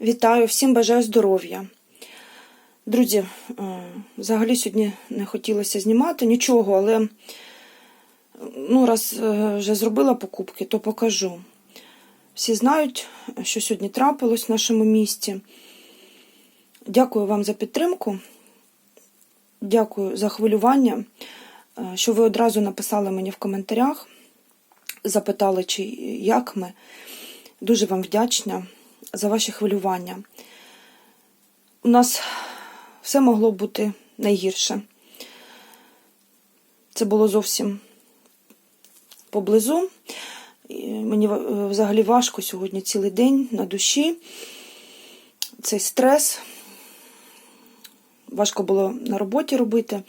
Вітаю, всім бажаю здоров'я. Друзі, е, взагалі сьогодні не хотілося знімати нічого, але ну, раз е, вже зробила покупки, то покажу. Всі знають, що сьогодні трапилось в нашому місті. Дякую вам за підтримку. Дякую за хвилювання, е, що ви одразу написали мені в коментарях, запитали, чи як ми. Дуже вам вдячна за ваші хвилювання. У нас все могло бути найгірше. Це було зовсім поблизу. Мені е, взагалі важко сьогодні цілий день на душі. Цей стрес. Важко було на роботі робити.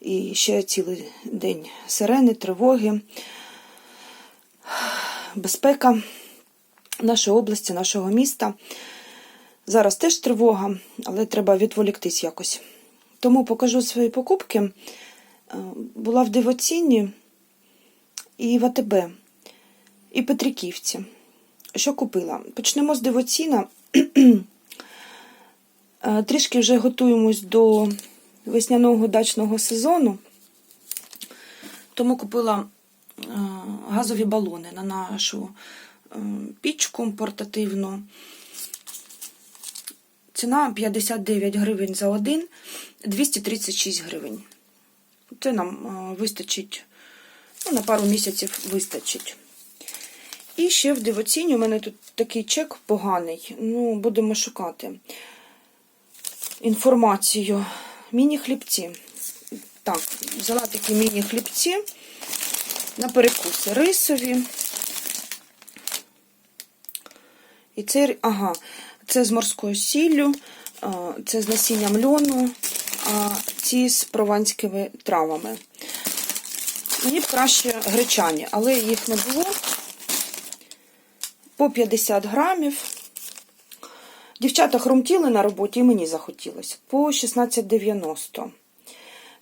І ще цілий день сирени, тривоги, безпека нашої області, нашого міста. Зараз теж тривога, але треба відволіктись якось. Тому покажу свої покупки. Е, Була в Дивоціні і в АТБ, і Петриківці. Що купила? Почнемо з Дивоціна. Е, Трішки вже готуємось до весняного дачного сезону, тому купила е, газові балони на нашу пічку портативну. Ціна 59 гривень за один, 236 гривень. Це нам е, вистачить, ну, на пару місяців вистачить. І ще в дивоціні у мене тут такий чек поганий. Ну, будемо шукати інформацію. Міні-хлібці. Так, взяла такі міні-хлібці на перекуси рисові. І це, ага, це з морською сіллю, це з насінням льону, а ці з прованськими травами. Мені б краще гречані, але їх не було. По 50 грамів. Дівчата хрумтіли на роботі і мені захотілося. По 16,90.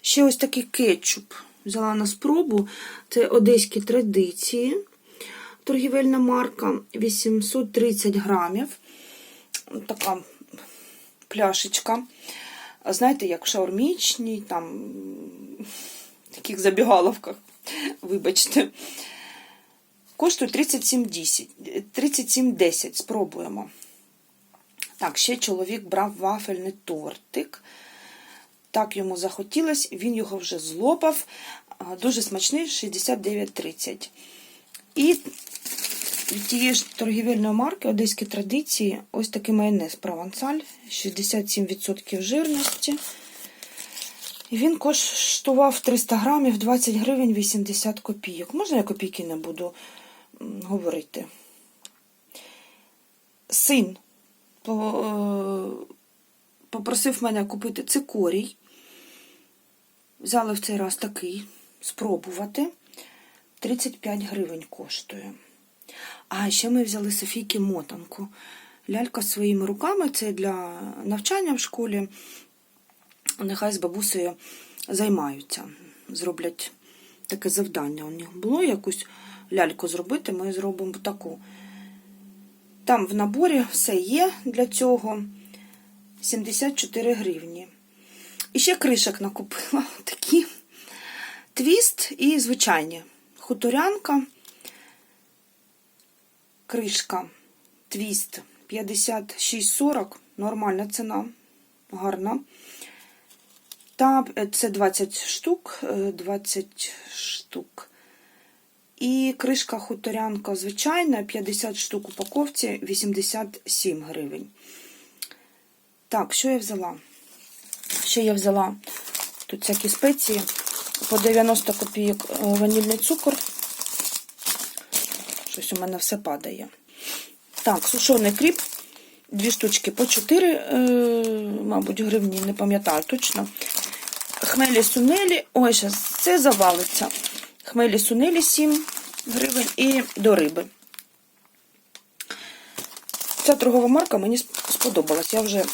Ще ось такий кетчуп. Взяла на спробу. Це одеські традиції. Торгівельна марка 830 грамів. Така пляшечка. Знаєте, як в шаурмічній, там в таких забігаловках, вибачте. Коштує 37,10. 37,10. Спробуємо. Так, ще чоловік брав вафельний тортик. Так йому захотілося, він його вже злопав. Дуже смачний 69,30. І від тієї ж торгівельної марки Одеські традиції ось такий майонез провансаль, 67% жирності. І він коштував 300 грамів 20 гривень 80 копійок. Можна я копійки не буду говорити? Син попросив мене купити цикорій. Взяли в цей раз такий, спробувати. 35 гривень коштує. А ще ми взяли Софійки мотанку. Лялька своїми руками, це для навчання в школі. Нехай з бабусею займаються. Зроблять таке завдання. У них було якусь ляльку зробити, ми зробимо таку. Там в наборі все є для цього 74 гривні. І ще кришок накупила такі твіст і звичайні. Хуторянка, кришка, твіст 56,40, нормальна ціна, гарна. Та це 20 штук, 20 штук. І кришка хуторянка звичайна, 50 штук упаковці, 87 гривень. Так, що я взяла? Ще я взяла тут всякі спеції, по 90 копійок ванільний цукор. Щось у мене все падає. Так, сушений кріп, дві штучки по 4, мабуть, гривні, не пам'ятаю точно. Хмелі сунелі, ой, зараз це завалиться. Хмелі сунелі 7 гривень і до риби. Ця торгова марка мені сподобалась, я вже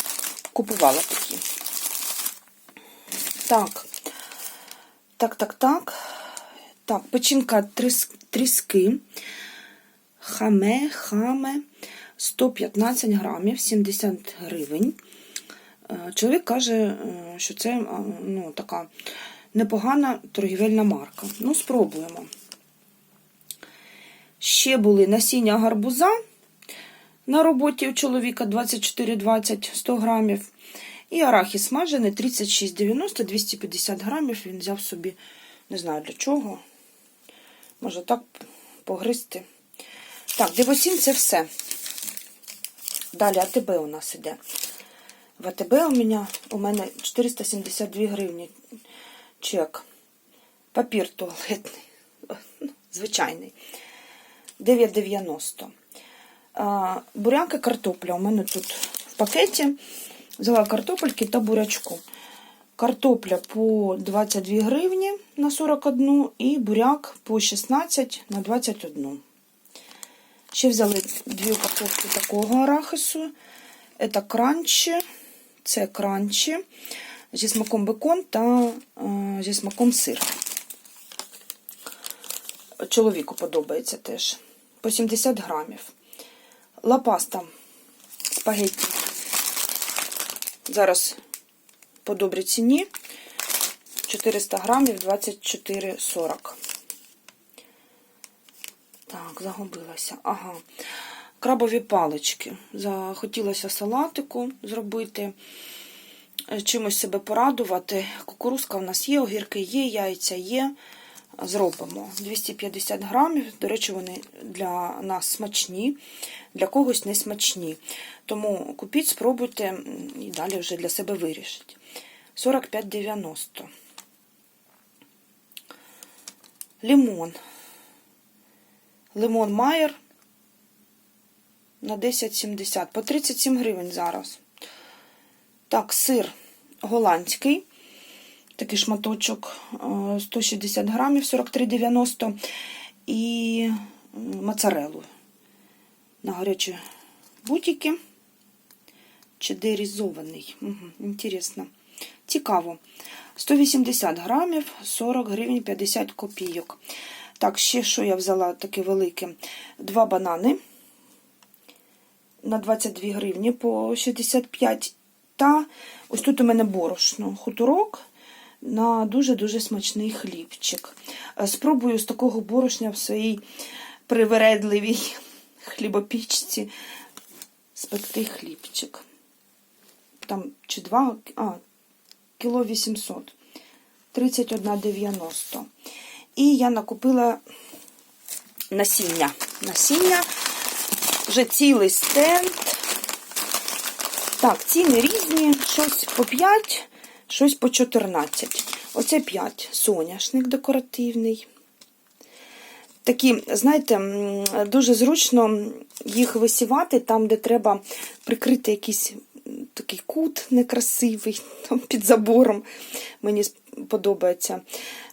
купувала такі. Так, так, так, так. Так, печінка тріски. Хаме, хаме. 115 грамів, 70 гривень. Е, Чоловік каже, е, що це ну, така непогана торгівельна марка. Ну, спробуємо. Ще були насіння гарбуза на роботі у чоловіка 24,20 100 грамів. І арахіс смажений 36,90 250 грамів. Він взяв собі, не знаю для чого. Може так погризти. Так, дивосім це все. Далі АТБ у нас іде. В АТБ у мене, у мене 472 гривні чек. Папір туалетний. Звичайний. 9,90. А, Буряк і картопля. У мене тут в пакеті. Взяла картопельки та бурячку. Картопля по 22 гривні на 41 і буряк по 16 на 21. Ще взяли дві упаковки такого арахису. Це кранчі, це кранчі зі смаком бекон та е, зі смаком сир. Чоловіку подобається теж. По 70 грамів. Лапаста спагетті. Зараз по добрій ціні 400 грамів 24,40. Так, загубилася. Ага. Крабові палички. Захотілося салатику зробити, е, чимось себе порадувати. Кукурузка в нас є, огірки є, яйця є. Зробимо 250 грамів. До речі, вони для нас смачні, для когось не смачні. Тому купіть, спробуйте і далі вже для себе вирішіть. 45,90. Лимон. Лимон Майер на 10,70. По 37 гривень зараз. Так, сир голландський. Такий шматочок е, 160 грамів, 43,90. І моцарелу на гарячі бутики. Чедерізований. Угу, інтересно. Цікаво. 180 грамів, 40 гривень 50 копійок. Так, ще що я взяла таке велике? Два банани на 22 гривні по 65. Та ось тут у мене борошно, хуторок на дуже-дуже смачний хлібчик. Е, Спробую з такого борошня в своїй привередливій хлібопічці спекти хлібчик. Там чи два, а, кіло 800, 31,90. І я накупила насіння. Насіння, вже цілий стенд. Так, ціни різні, щось по 5, щось по 14. Оце 5. Соняшник декоративний. Такі, знаєте, дуже зручно їх висівати там, де треба прикрити якийсь такий кут некрасивий, там під забором. Мені подобається.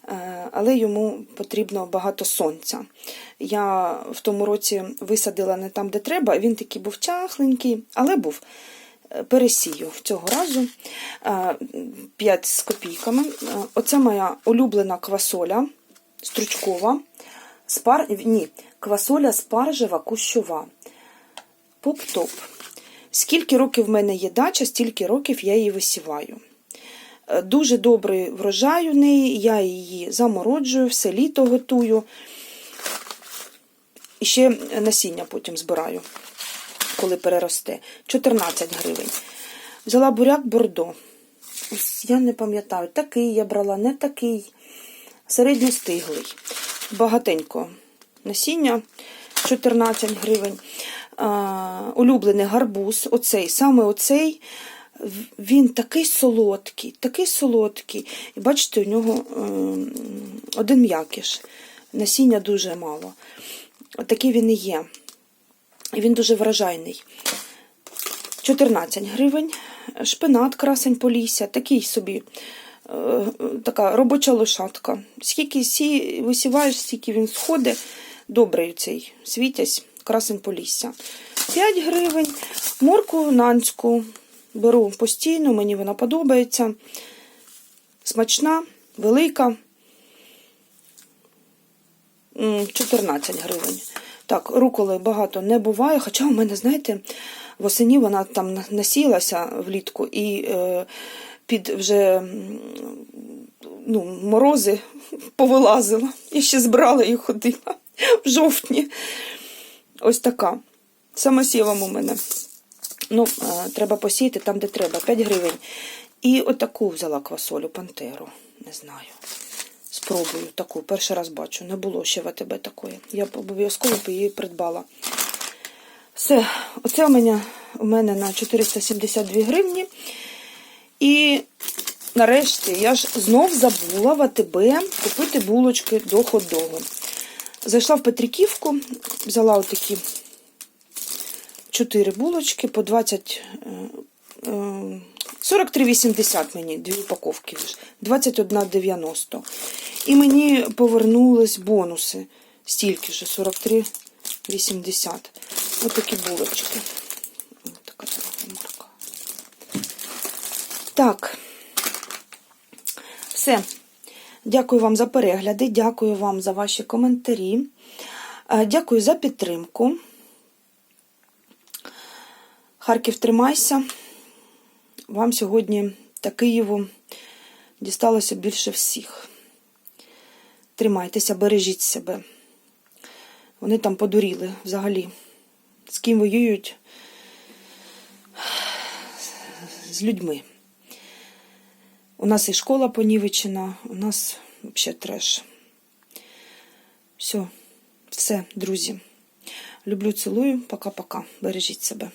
Е, Але йому потрібно багато сонця. Я в тому році висадила не там, де треба, він такий був чахленький, але був. Е, Пересію цього разу 5 з копійками. Е, Оце моя улюблена квасоля стручкова. Спар... Ні, квасоля спаржева кущова. Поп-топ. Скільки років в мене є дача, стільки років я її висіваю. Е, Дуже добрий врожай у неї, я її замороджую, все літо готую. І ще насіння потім збираю, коли переросте. 14 гривень. Взяла буряк бордо. Ось Я не пам'ятаю, такий я брала, не такий. Середньостиглий. Багатенько насіння 14 гривень. А, улюблений гарбуз, оцей, саме оцей, він такий солодкий, такий солодкий. І бачите, у нього ем, один м'якіш. Насіння дуже мало. Такий він і є. І він дуже вражайний. 14 гривень. Шпинат красень Полісся, такий собі, е, е, така робоча лошадка. Скільки сі, висіваєш, стільки він сходить. Добрий цей світязь, красень Полісся. 5 гривень. Морку нанську беру постійно, мені вона подобається. Смачна, велика. 14 гривень. Так, руколи багато не буває, хоча у мене, знаєте, восені вона там насілася влітку і е, під вже ну, морози повилазила. Я ще збирала і ходила в жовтні. Ось така. Самосівом у мене. Ну, е, треба посіяти там, де треба, 5 гривень. І отаку взяла квасолю пантеру. Не знаю. Спробую таку. Перший раз бачу. Не було ще в АТБ такої. Я обов'язково б її придбала. Все, оце у мене, у мене на 472 гривні. І нарешті я ж знов забула в АТБ купити булочки до хот-догу. Зайшла в Петриківку, взяла отакі 4 булочки по 20. е, е, 43,80 мені, дві упаковки. лиш, 21,90. І мені повернулись бонуси. Стільки ж, 43,80. Ось такі булочки. Так. Все. Дякую вам за перегляди, дякую вам за ваші коментарі. Е, Дякую за підтримку. Харків, тримайся. Вам сьогодні та Києву дісталося більше всіх. Тримайтеся, бережіть себе. Вони там подуріли взагалі. З ким воюють? З людьми. У нас і школа понівечена, у нас взагалі треш. Все, все, друзі. Люблю, цілую. Пока-пока. Бережіть себе.